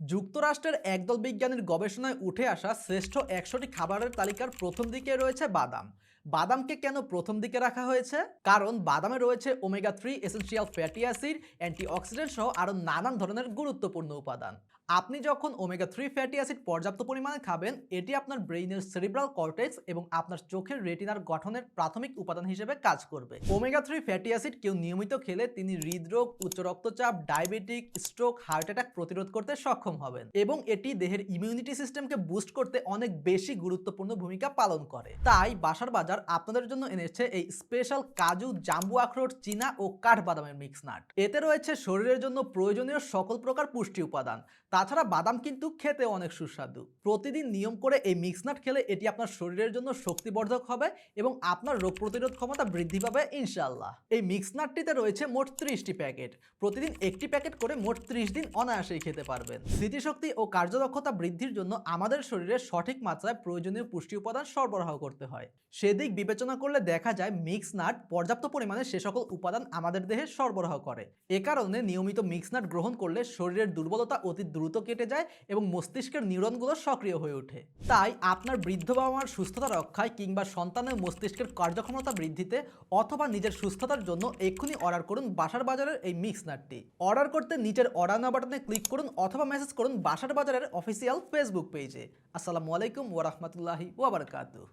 যুক্তরাষ্ট্রের একদল বিজ্ঞানীর গবেষণায় উঠে আসা শ্রেষ্ঠ একশোটি খাবারের তালিকার প্রথম দিকে রয়েছে বাদাম। বাদামকে কেন প্রথম দিকে রাখা হয়েছে? কারণ বাদামে রয়েছে omega three essential fatty acid antioxidant সহ আরও নানান ধরনের গুরুত্বপূর্ণ উপাদান। আপনি যখন ওমেগা থ্রি ফ্যাটি অ্যাসিড পর্যাপ্ত পরিমাণে খাবেন, এটি আপনার ব্রেইনের সেরিব্রাল কর্টেক্স এবং আপনার চোখের রেটিনার গঠনের প্রাথমিক উপাদান হিসেবে কাজ করবে। ওমেগা থ্রি ফ্যাটি অ্যাসিড কেউ নিয়মিত খেলে তিনি হৃদরোগ, উচ্চ রক্তচাপ ডায়াবেটিক স্ট্রোক হার্ট অ্যাটাক প্রতিরোধ করতে সক্ষম হবেন এবং এটি দেহের ইমিউনিটি সিস্টেমকে বুস্ট করতে অনেক বেশি গুরুত্বপূর্ণ ভূমিকা পালন করে। তাই বাসার বাজার আপনাদের জন্য এনেছে এই স্পেশাল কাজু, জাম্বু আখরোট, চীনা ও কাঠবাদামের মিক্স নাট। এতে রয়েছে শরীরের জন্য প্রয়োজনীয় সকল প্রকার পুষ্টি উপাদান। তাছাড়া বাদাম কিন্তু খেতে অনেক সুস্বাদু। প্রতিদিন নিয়ম করে এই মিক্স নাট খেলে এটি আপনার শরীরের জন্য শক্তিবর্ধক হবে এবং আপনার রোগ প্রতিরোধ ক্ষমতা বৃদ্ধি পাবে ইনশাল্লাহ এই মিক্স নাটটিতে রয়েছে মোট ত্রিশটি প্যাকেট। প্রতিদিন একটি প্যাকেট করে মোট ত্রিশ দিন অনায়াসেই খেতে পারবেন। স্মৃতিশক্তি ও কার্যদক্ষতা বৃদ্ধির জন্য আমাদের শরীরে সঠিক মাত্রায় প্রয়োজনীয় পুষ্টি উপাদান সরবরাহ করতে হয়। সেদিক বিবেচনা করলে দেখা যায় মিক্স নাট পর্যাপ্ত পরিমাণে সে সকল উপাদান আমাদের দেহে সরবরাহ করে। এ কারণে নিয়মিত মিক্স নাট গ্রহণ করলে শরীরের দুর্বলতা অতি দ্রুত কেটে যায় এবং মস্তিষ্কের নিউরনগুলো সক্রিয় হয়ে ওঠে। তাই আপনার বৃদ্ধ বাবা মার সুস্থতা রক্ষায় কিংবা সন্তানের মস্তিষ্কের কার্যক্ষমতা বৃদ্ধিতে অথবা নিজের সুস্থতার জন্য এক্ষুনি অর্ডার করুন বাসার বাজারের এই মিক্স নাটটি। অর্ডার করতে নিচের অর্ডার না বাটনে ক্লিক করুন অথবা মেসেজ করুন বাসার বাজারের অফিসিয়াল ফেসবুক পেজে। আসসালামু আলাইকুম ওরহমতুল্লাহি ওয়াবারকাতুহ